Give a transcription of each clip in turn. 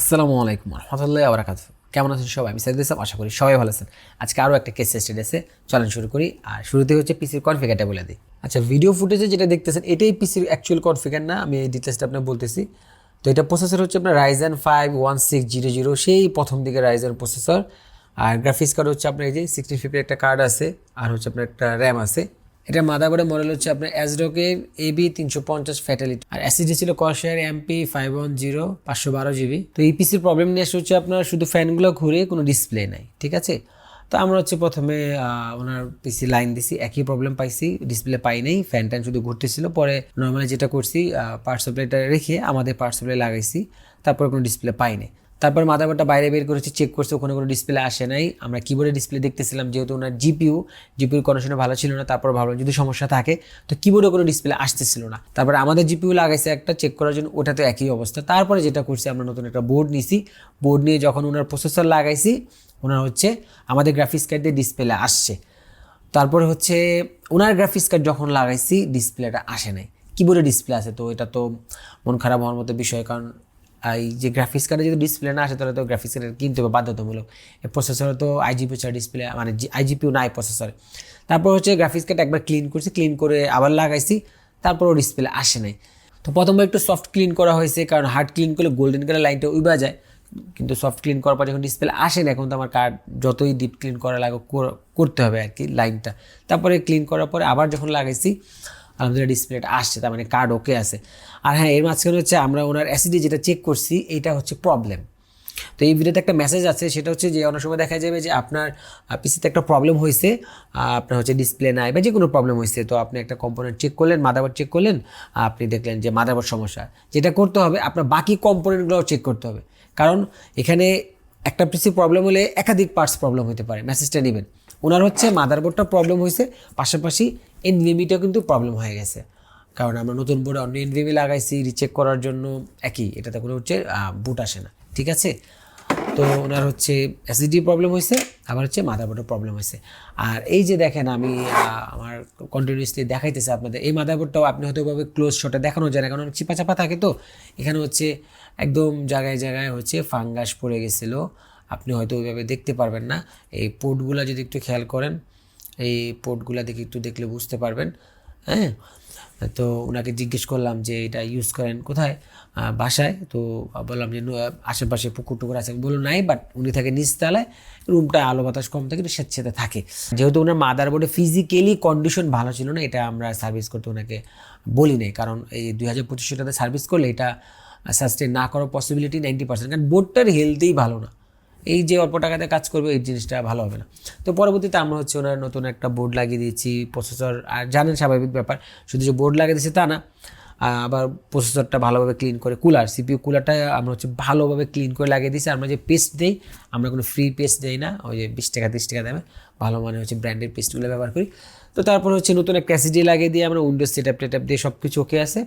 আসসালামু আলাইকুম রহমতুল্লাহ আবরাকাত কেমন আছেন সবাই? আমি সাইদ ইসলাম, আশা করি সবাই ভালো আছেন। আজকে আরও একটা কেস স্টাডি আছে, চলেন শুরু করি। আর শুরুতে হচ্ছে পিসির কনফিগারটা বলে দিই। আচ্ছা ভিডিও ফুটেজে যেটা দেখতেছেন, এটাই পিসির অ্যাকচুয়াল কনফিগার না? আমি এই ডিটেলসটা আপনার বলতেছি। তো এটা প্রসেসর হচ্ছে আপনার Ryzen five one six zero zero সেই প্রথম দিকে রাইজেন প্রসেসর আর গ্রাফিক্স কার্ড হচ্ছে আপনার এই যে সিক্সটি ফিফটির একটা কার্ড আছে, আর হচ্ছে আপনার একটা র্যাম আছে। এটা মাদারবোর্ডের মডেল হচ্ছে আপনার অ্যাজরকের এবি তিনশো পঞ্চাশ ফ্যাটালিটি আর অ্যাসিডি ছিল কশের এমপি ফাইভ ওয়ান জিরো পাঁচশো বারো জিবি তো এই পিসির প্রবলেম নিয়ে হচ্ছে আপনার শুধু ফ্যানগুলো ঘুরে কোনো ডিসপ্লে নাই, ঠিক আছে? তো আমরা হচ্ছে প্রথমে ওনার পিসি লাইন দিছি, একই প্রবলেম পাইছি ডিসপ্লে পাই নাই ফ্যান ট্যান শুধু ঘুরতেছিল। পরে নর্মালি যেটা করছি পাওয়ার সাপ্লাইটা রেখে আমাদের পাওয়ার সাপ্লাই লাগাইছি, তারপরে কোনো ডিসপ্লে পাই নাই। তারপর মাদারবোর্ডটা বাইরে বের করেছি চেক করছে, ওখানে কোনো ডিসপ্লে আসে নাই। আমরা কিবোর্ডে ডিসপ্লে দেখতেছিলাম, যেহেতু ওনার জিপিউ জিপিউর কন্ডিশনে ভালো ছিল না, তারপর ভাবলাম যদি সমস্যা থাকে, তো কিবোর্ডে কোনো ডিসপ্লে আসতেছিল না। তারপরে আমাদের জিপিউ লাগাইছে একটা চেক করার জন্য ওটা তো একই অবস্থা। তারপরে যেটা করছি, আমরা নতুন একটা বোর্ড নিছি। বোর্ড নিয়ে যখন ওনার প্রসেসর লাগাইছি, ওনার হচ্ছে আমাদের গ্রাফিক্স কার্ড দিয়ে ডিসপ্লে আসছে। তারপরে হচ্ছে ওনার গ্রাফিক্স কার্ড যখন লাগাইছি ডিসপ্লেটা আসে নাই। কিবোর্ডে ডিসপ্লে আছে, তো এটা তো মন খারাপ হওয়ার মতো বিষয়, কারণ এই যে গ্রাফিক্স কার্ডে যদি ডিসপ্লে না আসে, তাহলে তো গ্রাফিক্স কার্ড কিনতে হবে বাধ্যতামূলক। প্রসেসরে তো আইজিপি ছাড়া ডিসপ্লে মানে আইজিপিও নাই প্রসেসরে তারপর হচ্ছে গ্রাফিক্স কার্ড একবার ক্লিন করছি ক্লিন করে আবার লাগাইছি, তারপরও ডিসপ্লে আসে নাই। তো প্রথমবার একটু সফট ক্লিন করা হয়েছে, কারণ হার্ড ক্লিন করলে গোল্ডেন কালার লাইনটা উইবা যায়। কিন্তু সফট ক্লিন করার পর যখন ডিসপ্লে আসে না, এখন তো আমার কার্ড যতই ডিপ ক্লিন করা লাগে করতে হবে আর কি লাইনটা তারপরে ক্লিন করার পরে আবার যখন লাগাইছি আলহামদুলিল্লাহ ডিসপ্লেটা আসছে, তার মানে কার্ড ওকে আছে। আর হ্যাঁ এর মাঝখানে হচ্ছে আমরা ওনার অ্যাসিডি যেটা চেক করছি, এইটা হচ্ছে প্রবলেম তো এই ভিডিওতে একটা মেসেজ আছে, সেটা হচ্ছে যে অনেক সময় দেখা যাবে যে আপনার পিসিতে একটা প্রবলেম হয়েছে আপনার হচ্ছে ডিসপ্লে নাই বা যে কোনো প্রবলেম হয়েছে, তো আপনি একটা কম্পোনেন্ট চেক করলেন মাদারবোর্ড চেক করলেন, আপনি দেখলেন যে মাদারবোর্ড সমস্যা। যেটা করতে হবে, আপনার বাকি কম্পোনেন্টগুলোও চেক করতে হবে। কারণ এখানে একটা পিসি প্রবলেম হলে একাধিক পার্টস প্রবলেম হতে পারে মেসেজটা নেবেন। ওনার হচ্ছে মাদারবোর্ডটা প্রবলেম হয়েছে, পাশাপাশি এনভিএমিটাও কিন্তু প্রবলেম হয়ে গেছে। কারণ আমরা নতুন বোর্ডে অন্য এনভিএমি লাগাইছি রিচেক করার জন্য একই, এটাতে কোনো হচ্ছে বুট আসে না, ঠিক আছে? তো ওনার হচ্ছে অ্যাসিডি প্রবলেম হয়েছে, আবার হচ্ছে মাদারবোর্ডের প্রবলেম হয়েছে। আর এই যে দেখেন আমি আমার কন্টিনিউসলি দেখাইতেছে আপনাদের, এই মাদারবোর্ডটাও আপনি হয়তো ওইভাবে ক্লোজ শটে দেখানো যায় না, কারণ অনেক চিপা চাপা থাকে তো। এখানে হচ্ছে একদম জায়গায় জায়গায় হচ্ছে ফাঙ্গাস পড়ে গেছিল, আপনি হয়তো ওইভাবে দেখতে পারবেন না। এই পোর্টগুলো যদি একটু খেয়াল করেন এই পোর্টগুলো দেখে একটু দেখলে বুঝতে পারবেন হ্যাঁ? তো ওনাকে জিজ্ঞেস করলাম যে এটা ইউজ করেন কোথায়? বাসায়। তো বললাম যে আশেপাশে পুকুর টুকুর আছে বলল নাই বাট উনি থাকে নিচতলায়। রুমটা আলো বাতাস কম থাকে, একটু স্বেচ্ছাতে থাকে। যেহেতু ওনার মাদারবোর্ডে ফিজিক্যালি কন্ডিশন ভালো ছিল না, এটা আমরা সার্ভিস করতে ওনাকে বলি নাই। কারণ এই দুই হাজার পঁচিশশো টাকাতে সার্ভিস করলে এটা সাস্টেন না করার পসিবিলিটি নাইনটি পার্সেন্ট কারণ বোর্ডটার হেলথই ভালো না। এই যে অল্প টাকাতে কাজ করবে, এই জিনিসটা ভালো হবে না। তো পরবর্তীতে আমরা হচ্ছে ওনার নতুন একটা বোর্ড লাগিয়ে দিয়েছি প্রসেসর আর জানেন স্বাভাবিক ব্যাপার, শুধু যে বোর্ড লাগিয়ে দিয়েছে তা না আবার প্রসেসরটা ভালোভাবে ক্লিন করে কুলার সিপিউ কুলারটা আমরা হচ্ছে ভালোভাবে ক্লিন করে লাগিয়ে দিয়েছি। আমরা যে পেস্ট দিই, আমরা কোনো ফ্রি পেস্ট দিই না, ওই যে বিশ টাকা, তিরিশ টাকা দেবে ভালো মানে হচ্ছে ব্র্যান্ডের পেস্টগুলো ব্যবহার করি। তো তারপর হচ্ছে নতুন একটা অ্যাসিডি লাগিয়ে দিয়ে আমরা উইন্ডোজ সেট আপ টেট দিয়ে সব কিছু ওকে আছে।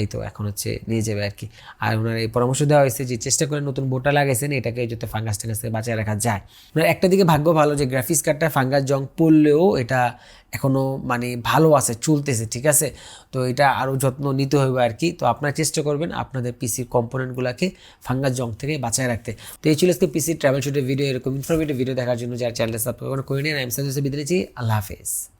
এই তো এখন হচ্ছে নিয়ে যাবে আর কি। আর ওনার এই পরামর্শ দেওয়া হয়েছে যে চেষ্টা করে নতুন বোটা লাগাইছেন, এটাকে যাতে ফাঙ্গাস টাঙ্গাস থেকে বাঁচিয়ে রাখা যায়। ওনার একটা দিকে ভাগ্য ভালো যে গ্রাফিক্স কার্ডটা ফাঙ্গাস জং পড়লেও এটা এখনও মানে ভালো আছে, চলতেছে, ঠিক আছে? তো এটা আরও যত্ন নিতে হবে আর কি। তো আপনারা চেষ্টা করবেন আপনাদের পিসির কম্পোনেন্টগুলোকে ফাঙ্গাস জং থেকে বাঁচায় রাখতে। তো এই ছিল আজকে পিসির ট্রাভেল শুটের ভিডিও এরকম ইনফরমেটিভ ভিডিও দেখার জন্য যারা চ্যানেলটা সাবস্ক্রাইব করে নিন আমি সাজেস্ট বিদায় আল্লাহ হাফেজ।